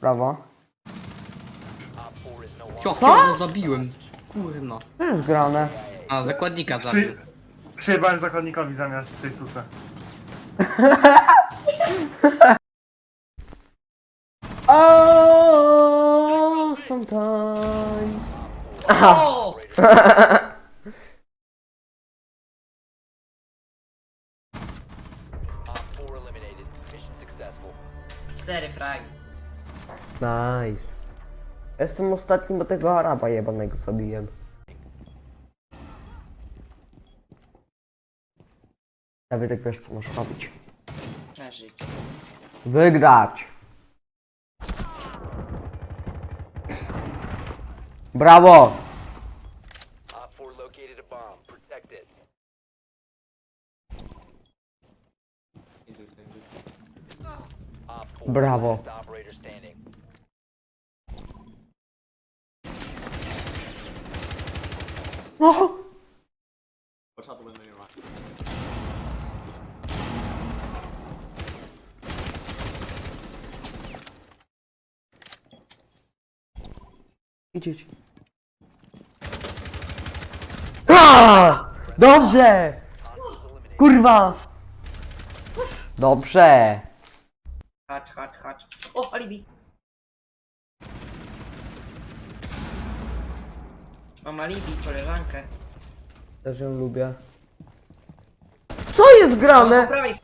Brawo. Jak ja go zabiłem? Kurno. To jest grane. A, zakładnika zabił. Przy... Przyjebałem zakładnikowi zamiast tej suce. Oh, sometimes. O! Cztery fragi. Nice. Jestem ostatnim, bo tego Araba jebanego zabiłem. Dawidek, wiesz co masz robić. Przeżyć. Wygrać. Brawo! Op 4 located a bomb. Protect it. Op 4 Brawo. last operator standing. No! Idź, A! Dobrze! Kurwa! Dobrze! Hacz, hacz, hacz. O, alibi! Mam alibi, koleżankę. Też ją lubię. Co jest Po grane? prawej.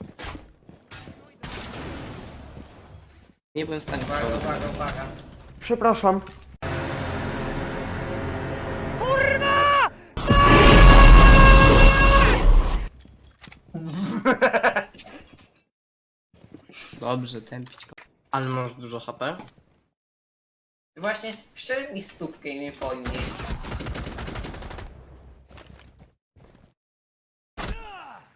Nie byłem w stanie Uwaga, uwaga, uwaga. Przepraszam. Dobrze, tępić go. Ale masz dużo HP? Właśnie, szczerze mi stópkę i mnie podnieść.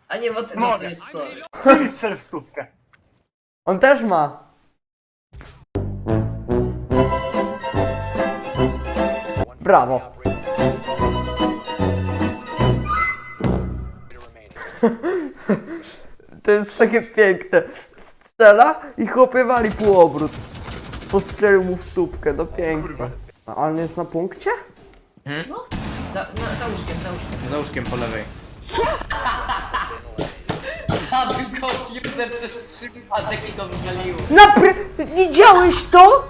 A nie, bo ty to Mogę. jest sorry. Mi strzel w stópkę. On też ma. Brawo. To jest takie piękne. Strzela i chłopie wali półobrót. Postrzelił mu w stópkę, no piękne. A on jest na punkcie? No, za, no, za łóżkiem, za łóżkiem. Za łóżkiem po lewej. Zabił go firmę przez przypadek i go wywaliło. Napry... Widziałeś to?